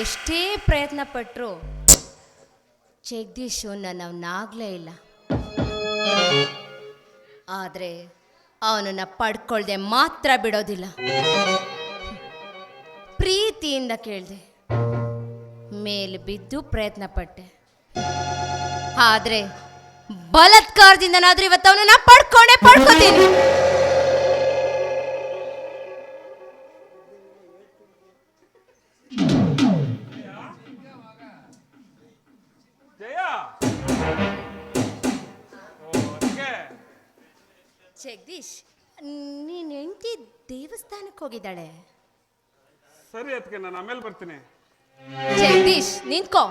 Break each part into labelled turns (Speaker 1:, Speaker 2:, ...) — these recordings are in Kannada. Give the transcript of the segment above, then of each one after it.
Speaker 1: ಎಷ್ಟೇ ಪ್ರಯತ್ನ ಪಟ್ಟರು ಜಗದೀಶು ನಾಗಲೇ ಇಲ್ಲ. ಆದರೆ ಅವನನ್ನು ಪಡ್ಕೊಳ್ದೆ ಮಾತ್ರ ಬಿಡೋದಿಲ್ಲ. ಪ್ರೀತಿಯಿಂದ ಕೇಳಿದೆ, ಮೇಲೆ ಬಿದ್ದು ಪ್ರಯತ್ನ ಪಟ್ಟೆ. ಆದರೆ ಬಲಾತ್ಕಾರದಿಂದನಾದ್ರೂ ಇವತ್ತು ಅವನನ್ನ ಪಡ್ಕೊಂಡೆ, ಪಡ್ಕೋತೀನಿ. ಜಗದೀಶ್ ನೀನ್ ಹೆಂಡತಿ ದೇವಸ್ಥಾನಕ್ಕೆ ಹೋಗಿದ್ದಾಳೆ?
Speaker 2: ಸರಿ ಅದಕ್ಕೆ ನಾನು ಆಮೇಲೆ ಬರ್ತೀನಿ.
Speaker 1: ಜಗದೀಶ್ ನಿಂತ್ಕೋ.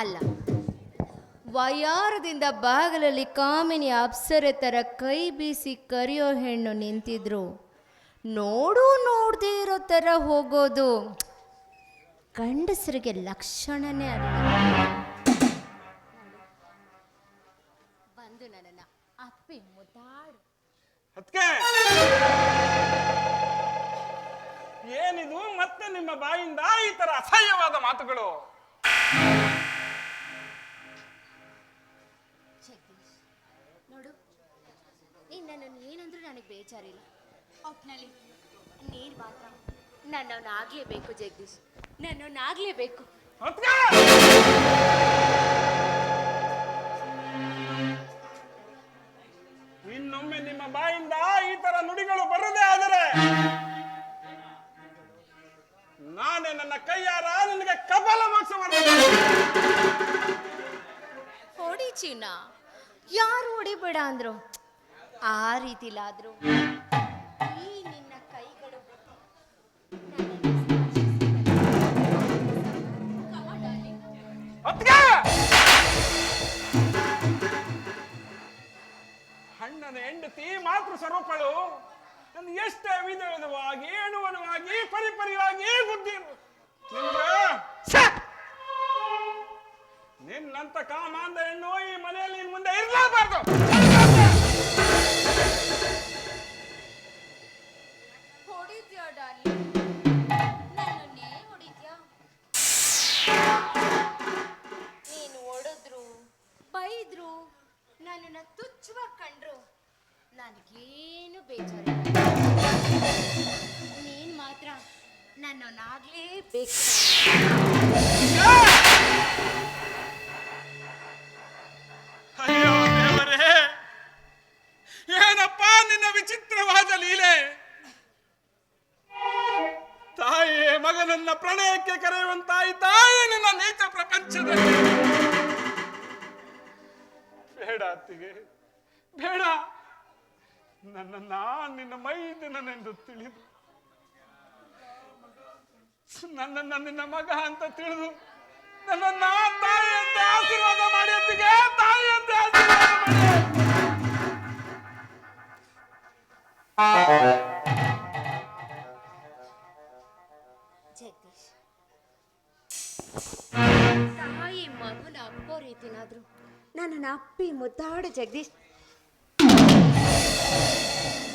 Speaker 1: ಅಲ್ಲ ವಯಾರದಿಂದ ಬಾಗಿಲಲ್ಲಿ ಕಾಮಿನಿ ಅಪ್ಸರೆ ಥರ ಕೈ ಬೀಸಿ ಕರೆಯೋ ಹೆಣ್ಣು ನಿಂತಿದ್ರು. ನೋಡು ನೋಡದೇ ಇರೋ ಥರ ಹೋಗೋದು. ಗಂಡಸರಿಗೆ ಲಕ್ಷಣನೇ ಅಲ್ಲ. ಬಂದು ನನ್ನನ್ನು. ಅಪ್ಪಿ ಮುದ್ದಾಡು
Speaker 2: ಅದಕ್ಕೆ ಏನಿದು ಮತ್ತೆ ನಿಮ್ಮ ಬಾಯಿಂದ ಈ ತರ ಅಸಹ್ಯವಾದ ಮಾತುಗಳು?
Speaker 1: ಜಗದೀಶ್ ನೋಡು ನೀನು ನನ್ನನ್ನು ಏನಂದ್ರೂ ನನಗೆ ಬೇಜಾರಿಲ್ಲ. ಒಟ್ಟಿನಲ್ಲಿ ನೀನ್ ಮಾತ್ರ. ನನ್ನವನಾಗಲೇಬೇಕು ಜಗದೀಶ್ ನನ್ನವನಾಗ್ಲೇಬೇಕು.
Speaker 2: ಅದಕ್ಕೆ ನಾನೇ ನನ್ನ ಕೈಯಾರ ನಿನಗೆ ಕಪಾಲ ಮೋಕ್ಷ
Speaker 1: ಹೊಡಿ ಚಿನ್ನ ಯಾರು ಹೊಡಿಬೇಡ ಅಂದ್ರು? ಆ ರೀತಿಲಾದ್ರು. ಈ ನಿನ್ನ ಕೈಗಳು ನನ್ನನ್ನು ಸ್ಪರ್ಶಿಸಿದರೆ- Come on, darling.
Speaker 2: ಅದ್ಕೆ ಅಣ್ಣನ ಹೆಂಡತಿ ಮಾತೃ ಸ್ವರೂಪಳು. ನನ್ನ ಎಷ್ಟು ವಿಧ ವಿಧವಾಗಿ ಅನುಗುಣವಾಗಿ ಪರಿಪರಿವಾಗಿ ಬುದ್ಧಿ ನಿಮ್ಗೆ ಛೆ! ನಿನ್ನಂತ ಕಾಮಾಂದ ಹೆಣ್ಣು ಈ ಮನೆಯಲ್ಲಿ ಇನ್ ಮುಂದೆ ಇರಲೇಬಾರ್ದು
Speaker 1: ನೀನು ಹೊಡೆದ್ರು ಬೈದ್ರು ನನ್ನ ತುಚ್ಚುವ ಕಂಡ್ರು. ನನಗೇನು ಬೇಜಾರಿಲ್ಲ ನೀನು ಮಾತ್ರ ನನ್ನನ್ನಾಗಲೇಬೇಕು
Speaker 2: ಅಯ್ಯೋ ದೇವರೇ, ಏನಪ್ಪ ನಿನ್ನ ವಿಚಿತ್ರವಾದ ಲೀಲೆ? ತಾಯೇ ಮಗನನ್ನ ಪ್ರಣಯಕ್ಕೆ ಕರೆಯುವಂತಾಯಿ ತಾಯಿ ನಿನ್ನ ನೀಚ ಪ್ರಪಂಚದಲ್ಲಿ. ಬೇಡ ಅತ್ತಿಗೆ, ಬೇಡ. ನನ್ನನ್ನ ನಿನ್ನ ಮೈದನನೆಂದು ತಿಳಿದು, ನನ್ನ ನನ್ನ ಮಗ ಅಂತ ತಿಳಿದು, ನನ್ನ ತಾಯಿಯಂತೆ ಆಶೀರ್ವಾದ ಮಾಡಿ ತಾಯಿ ತಾಯಿಯಂತೆ ಆಶೀರ್ವಾದ ಮಾಡಿ.
Speaker 1: ಜಗದೀಶ್ ತಾಯಿ ಮಗುನ ಅಪ್ಪೋ ರೀತಿನಾದ್ರು ನನ್ನನ್ನು ಅಪ್ಪಿ ಮುದ್ದಾಡು ಜಗದೀಶ್ ハハハハ。